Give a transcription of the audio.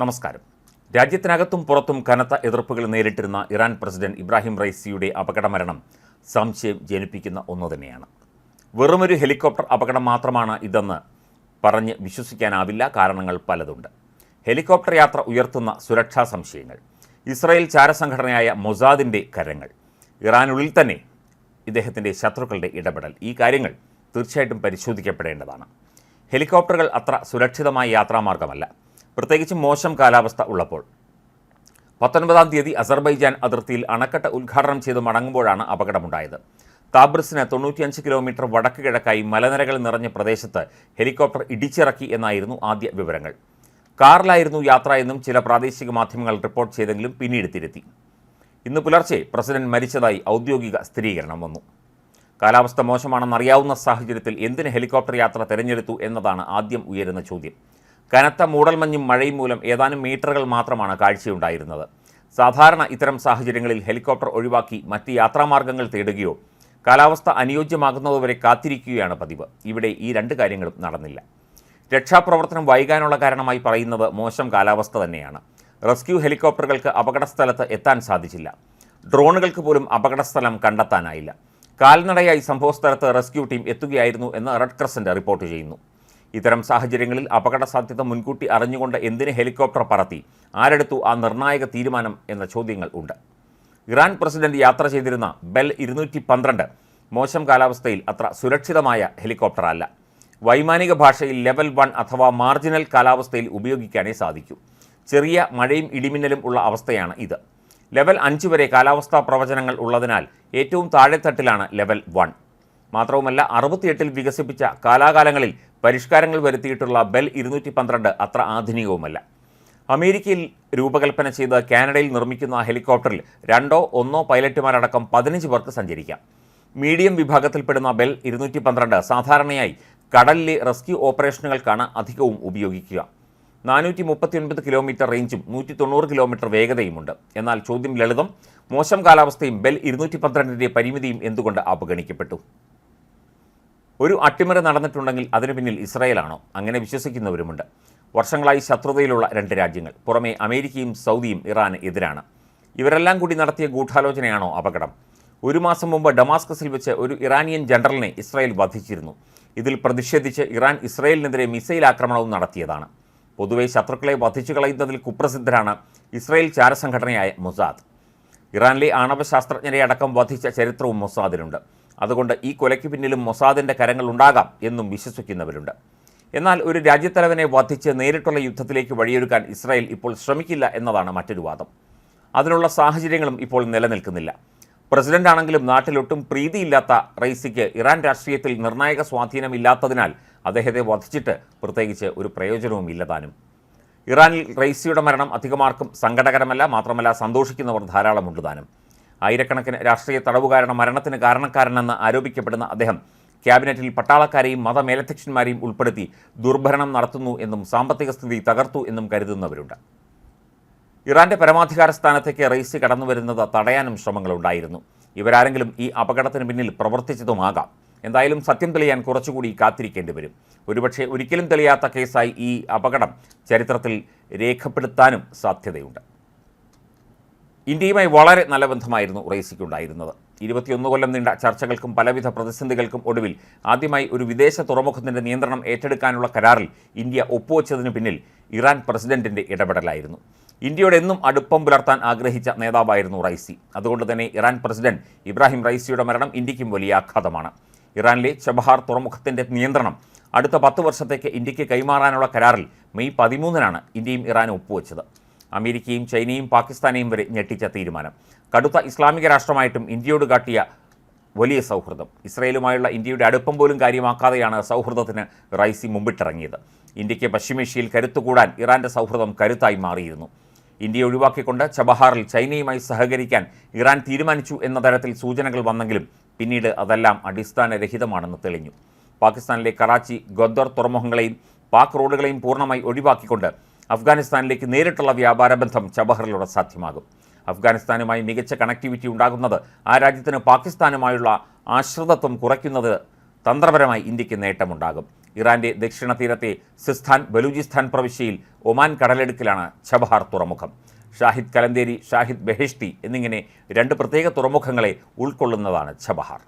നമസ്കാരം. രാജ്യത്തിനകത്തും പുറത്തും കനത്ത എതിർപ്പുകൾ നേരിട്ടിരുന്ന ഇറാൻ പ്രസിഡന്റ് ഇബ്രാഹിം റൈസിയുടെ അപകടമരണം സംശയം ജനിപ്പിക്കുന്ന ഒന്ന് തന്നെയാണ്. വെറുമൊരു ഹെലികോപ്റ്റർ അപകടം മാത്രമാണ് ഇതെന്ന് പറഞ്ഞ് വിശ്വസിക്കാനാവില്ല കാരണങ്ങൾ പലതുണ്ട്. ഹെലികോപ്റ്റർ യാത്ര ഉയർത്തുന്ന സുരക്ഷാ സംശയങ്ങൾ ഇസ്രായേൽ ചാരസംഘടനയായ മൊസാദിന്റെ കരങ്ങൾ ഇറാനുള്ളിൽ തന്നെ ഇദ്ദേഹത്തിന്റെ ശത്രുക്കളുടെ ഇടപെടൽ ഈ കാര്യങ്ങൾ തീർച്ചയായിട്ടും പരിശോധിക്കപ്പെടേണ്ടതാണ്. ഹെലികോപ്റ്ററുകൾ അത്ര സുരക്ഷിതമായ യാത്രാമാർഗമല്ല. പ്രത്യേകിച്ചും മോശം കാലാവസ്ഥ ഉള്ളപ്പോൾ. പത്തൊൻപതാം തീയതി അസർബൈജാൻ അതിർത്തിയിൽ അണക്കെട്ട് ഉദ്ഘാടനം ചെയ്ത് മടങ്ങുമ്പോഴാണ് അപകടമുണ്ടായത്. താബ്രിസിന് തൊണ്ണൂറ്റിയഞ്ച് കിലോമീറ്റർ വടക്ക് കിഴക്കായി മലനിരകൾ നിറഞ്ഞ പ്രദേശത്ത് ഹെലികോപ്റ്റർ ഇടിച്ചിറക്കി എന്നായിരുന്നു ആദ്യ വിവരങ്ങൾ. കാറിലായിരുന്നു യാത്ര എന്നും ചില പ്രാദേശിക മാധ്യമങ്ങൾ റിപ്പോർട്ട് ചെയ്തെങ്കിലും പിന്നീട് തിരുത്തി. ഇന്ന് പുലർച്ചെ പ്രസിഡന്റ് മരിച്ചതായി ഔദ്യോഗിക സ്ഥിരീകരണം വന്നു. കാലാവസ്ഥ മോശമാണെന്നറിയാവുന്ന സാഹചര്യത്തിൽ എന്തിന് ഹെലികോപ്റ്റർ യാത്ര തെരഞ്ഞെടുത്തു എന്നതാണ് ആദ്യം ഉയരുന്ന ചോദ്യം. കനത്ത മൂടൽമഞ്ഞും മഴയും മൂലം ഏതാനും മീറ്ററുകൾ മാത്രമാണ് കാഴ്ചയുണ്ടായിരുന്നത്. സാധാരണ ഇത്തരം സാഹചര്യങ്ങളിൽ ഹെലികോപ്റ്റർ ഒഴിവാക്കി മറ്റ് യാത്രാമാർഗങ്ങൾ തേടുകയോ കാലാവസ്ഥ അനുയോജ്യമാകുന്നതുവരെ കാത്തിരിക്കുകയാണ് പതിവ്. ഇവിടെ ഈ രണ്ട് കാര്യങ്ങളും നടന്നില്ല. രക്ഷാപ്രവർത്തനം വൈകാനുള്ള കാരണമായി പറയുന്നത് മോശം കാലാവസ്ഥ തന്നെയാണ്. റെസ്ക്യൂ ഹെലികോപ്റ്ററുകൾക്ക് അപകടസ്ഥലത്ത് എത്താൻ സാധിച്ചില്ല. ഡ്രോണുകൾക്ക് പോലും അപകടസ്ഥലം കണ്ടെത്താനായില്ല. കാൽനടയായി സംഭവസ്ഥലത്ത് റെസ്ക്യൂ ടീം എത്തുകയായിരുന്നു എന്ന് റെഡ് ക്രസന്റ് റിപ്പോർട്ട് ചെയ്യുന്നു. ഇത്തരം സാഹചര്യങ്ങളിൽ അപകട സാധ്യത മുൻകൂട്ടി അറിഞ്ഞുകൊണ്ട് എന്തിന് ഹെലികോപ്റ്റർ പറത്തി? ആരെടുത്തു ആ നിർണായക തീരുമാനം എന്ന ചോദ്യങ്ങൾ ഉണ്ട്. ഇറാൻ പ്രസിഡന്റ് യാത്ര ചെയ്തിരുന്ന ബെൽ ഇരുന്നൂറ്റി പന്ത്രണ്ട് മോശം കാലാവസ്ഥയിൽ അത്ര സുരക്ഷിതമായ ഹെലികോപ്റ്റർ അല്ല. വൈമാനിക ഭാഷയിൽ ലെവൽ വൺ അഥവാ മാർജിനൽ കാലാവസ്ഥയിൽ ഉപയോഗിക്കാനേ സാധിക്കൂ. ചെറിയ മഴയും ഇടിമിന്നലും ഉള്ള അവസ്ഥയാണ് ഇത്. ലെവൽ അഞ്ച് വരെ കാലാവസ്ഥാ പ്രവചനങ്ങൾ ഉള്ളതിനാൽ ഏറ്റവും താഴെത്തട്ടിലാണ് ലെവൽ വൺ. മാത്രവുമല്ല അറുപത്തിയെട്ടിൽ വികസിപ്പിച്ച കാലാകാലങ്ങളിൽ പരിഷ്കാരങ്ങൾ വരുത്തിയിട്ടുള്ള ബെൽ ഇരുന്നൂറ്റി പന്ത്രണ്ട് അത്ര ആധുനികവുമല്ല. അമേരിക്കയിൽ രൂപകൽപ്പന ചെയ്ത് കാനഡയിൽ നിർമ്മിക്കുന്ന ഹെലികോപ്റ്ററിൽ രണ്ടോ ഒന്നോ പൈലറ്റുമാരടക്കം പതിനഞ്ച് പേർക്ക് സഞ്ചരിക്കാം. മീഡിയം വിഭാഗത്തിൽപ്പെടുന്ന ബെൽ ഇരുന്നൂറ്റി പന്ത്രണ്ട് സാധാരണയായി കടലിലെ റെസ്ക്യൂ ഓപ്പറേഷനുകൾക്കാണ് അധികവും ഉപയോഗിക്കുക. നാനൂറ്റി മുപ്പത്തിയൊൻപത് കിലോമീറ്റർ റേഞ്ചും നൂറ്റി തൊണ്ണൂറ് കിലോമീറ്റർ വേഗതയുമുണ്ട്. എന്നാൽ ചോദ്യം ലളിതം മോശം കാലാവസ്ഥയും ബെൽ ഇരുന്നൂറ്റി പന്ത്രണ്ടിന്റെ പരിമിതിയും എന്തുകൊണ്ട് അവഗണിക്കപ്പെട്ടു? ഒരു അട്ടിമറി നടന്നിട്ടുണ്ടെങ്കിൽ അതിനു പിന്നിൽ ഇസ്രായേലാണോ? അങ്ങനെ വിശ്വസിക്കുന്നവരുമുണ്ട്. വർഷങ്ങളായി ശത്രുതയിലുള്ള രണ്ട് രാജ്യങ്ങൾ പുറമെ അമേരിക്കയും സൗദിയും ഇറാന് എതിരാണ്. ഇവരെല്ലാം കൂടി നടത്തിയ ഗൂഢാലോചനയാണോ അപകടം? ഒരു മാസം മുമ്പ് ഡമാസ്കസിൽ വെച്ച് ഒരു ഇറാനിയൻ ജനറലിനെ ഇസ്രായേൽ വധിച്ചിരുന്നു. ഇതിൽ പ്രതിഷേധിച്ച് ഇറാൻ ഇസ്രായേലിനെതിരെ മിസൈൽ ആക്രമണവും നടത്തിയതാണ്. പൊതുവെ ശത്രുക്കളെ വധിച്ചു കളയുന്നതിൽ കുപ്രസിദ്ധരാണ് ഇസ്രായേൽ ചാരസംഘടനയായ മൊസാദ്. ഇറാനിലെ ആണവ ശാസ്ത്രജ്ഞരെ അടക്കം വധിച്ച ചരിത്രവും മൊസാദിനുണ്ട് അതുകൊണ്ട് ഈ കൊലയ്ക്ക് പിന്നിലും മൊസാദിന്റെ കരങ്ങളുണ്ടാകാം എന്നും വിശ്വസിക്കുന്നവരുണ്ട്. എന്നാൽ ഒരു രാജ്യത്തലവനെ വധിച്ച് നേരിട്ടുള്ള യുദ്ധത്തിലേക്ക് വഴിയൊരുക്കാൻ ഇസ്രായേൽ ഇപ്പോൾ ശ്രമിക്കില്ല എന്നതാണ് മറ്റൊരു വാദം. അതിനുള്ള സാഹചര്യങ്ങളും ഇപ്പോൾ നിലനിൽക്കുന്നില്ല. പ്രസിഡന്റ് ആണെങ്കിലും നാട്ടിലൊട്ടും പ്രീതിയില്ലാത്ത റൈസിക്ക് ഇറാൻ രാഷ്ട്രീയത്തിൽ നിർണായക സ്വാധീനമില്ലാത്തതിനാൽ അദ്ദേഹത്തെ വധിച്ചിട്ട് പ്രത്യേകിച്ച് ഒരു പ്രയോജനവും ഇല്ലതാനും ഇറാനിൽ റൈസിയുടെ മരണം അധികമാർക്കും സങ്കടകരമല്ല മാത്രമല്ല സന്തോഷിക്കുന്നവർ ധാരാളമുണ്ട് താനും. ആയിരക്കണക്കിന് രാഷ്ട്രീയ തടവുകാരുടെ മരണത്തിന് കാരണക്കാരനെന്ന് ആരോപിക്കപ്പെടുന്ന അദ്ദേഹം ക്യാബിനറ്റിൽ പട്ടാളക്കാരെയും മതമേലധ്യക്ഷന്മാരെയും ഉൾപ്പെടുത്തി ദുർഭരണം നടത്തുന്നു എന്നും സാമ്പത്തിക സ്ഥിതി തകർത്തു എന്നും കരുതുന്നവരുണ്ട്. ഇറാന്റെ പരമാധികാര സ്ഥാനത്തേക്ക് റെയ്സി കടന്നു വരുന്നത് തടയാനും ശ്രമങ്ങളുണ്ടായിരുന്നു. ഇവരാരെങ്കിലും ഈ അപകടത്തിന് പിന്നിൽ പ്രവർത്തിച്ചതുമാകാം. എന്തായാലും സത്യം തെളിയാൻ കുറച്ചുകൂടി കാത്തിരിക്കേണ്ടി വരും. ഒരുപക്ഷെ ഒരിക്കലും തെളിയാത്ത കേസായി ഈ അപകടം ചരിത്രത്തിൽ രേഖപ്പെടുത്താനും സാധ്യതയുണ്ട്. ഇന്ത്യയുമായി വളരെ നല്ല ബന്ധമായിരുന്നു റെയ്സിക്കുണ്ടായിരുന്നത് ഇരുപത്തിയൊന്ന് കൊല്ലം നീണ്ട ചർച്ചകൾക്കും പലവിധ പ്രതിസന്ധികൾക്കും ഒടുവിൽ ആദ്യമായി ഒരു വിദേശ തുറമുഖത്തിന്റെ നിയന്ത്രണം ഏറ്റെടുക്കാനുള്ള കരാറിൽ ഇന്ത്യ ഒപ്പുവെച്ചതിന് പിന്നിൽ ഇറാൻ പ്രസിഡന്റിന്റെ ഇടപെടലായിരുന്നു. ഇന്ത്യയോട് എന്നും അടുപ്പം പുലർത്താൻ ആഗ്രഹിച്ച നേതാവായിരുന്നു റൈസി അതുകൊണ്ട് തന്നെ ഇറാൻ പ്രസിഡന്റ് ഇബ്രാഹിം റൈസിയുടെ മരണം ഇന്ത്യക്കും വലിയ ആഘാതമാണ്. ഇറാനിലെ ചബഹാർ തുറമുഖത്തിന്റെ നിയന്ത്രണം അടുത്ത പത്ത് വർഷത്തേക്ക് ഇന്ത്യയ്ക്ക് കൈമാറാനുള്ള കരാറിൽ മെയ് പതിമൂന്നിനാണ് ഇന്ത്യയും ഇറാനും ഒപ്പുവെച്ചത്. അമേരിക്കയും ചൈനയും പാകിസ്ഥാനെയും വരെ ഞെട്ടിച്ച തീരുമാനം. കടുത്ത ഇസ്ലാമിക രാഷ്ട്രമായിട്ടും ഇന്ത്യയോട് കാട്ടിയ വലിയ സൗഹൃദം. ഇസ്രയേലുമായുള്ള ഇന്ത്യയുടെ അടുപ്പം പോലും കാര്യമാക്കാതെയാണ് സൗഹൃദത്തിന് റൈസി മുമ്പിട്ടിറങ്ങിയത്. ഇന്ത്യയ്ക്ക് പശ്ചിമേഷ്യയിൽ കരുത്തുകൂടാൻ ഇറാന്റെ സൗഹൃദം കരുത്തായി മാറിയിരുന്നു. ഇന്ത്യയെ ഒഴിവാക്കിക്കൊണ്ട് ചബഹാറിൽ ചൈനയുമായി സഹകരിക്കാൻ ഇറാൻ തീരുമാനിച്ചു എന്ന തരത്തിൽ സൂചനകൾ വന്നെങ്കിലും പിന്നീട് അതെല്ലാം അടിസ്ഥാനരഹിതമാണെന്ന് തെളിഞ്ഞു. പാകിസ്ഥാനിലെ കറാച്ചി ഗദ്ദർ തുറമുഖങ്ങളെയും പാക് റോഡുകളെയും പൂർണമായി ഒഴിവാക്കിക്കൊണ്ട് അഫ്ഗാനിസ്ഥാനിലേക്ക് നേരിട്ടുള്ള വ്യാപാര ബന്ധം ചബഹറിലൂടെ സാധ്യമാകും. അഫ്ഗാനിസ്ഥാനുമായി മികച്ച കണക്ടിവിറ്റി ഉണ്ടാകുന്നത് ആ രാജ്യത്തിന് പാകിസ്ഥാനുമായുള്ള ആശ്രിതത്വം കുറയ്ക്കുന്നത് തന്ത്രപരമായി ഇന്ത്യയ്ക്ക് നേട്ടമുണ്ടാകും. ഇറാന്റെ ദക്ഷിണ തീരത്തെ സിസ്ഥാൻ ബലൂചിസ്ഥാൻ പ്രവിശ്യയിൽ ഒമാൻ കടലെടുക്കിലാണ് ഛബഹാർ തുറമുഖം. ഷാഹിദ് കലന്തേരി ഷാഹിദ് ബെഹിഷ്തി എന്നിങ്ങനെ രണ്ട് പ്രത്യേക തുറമുഖങ്ങളെ ഉൾക്കൊള്ളുന്നതാണ് ഛബഹാർ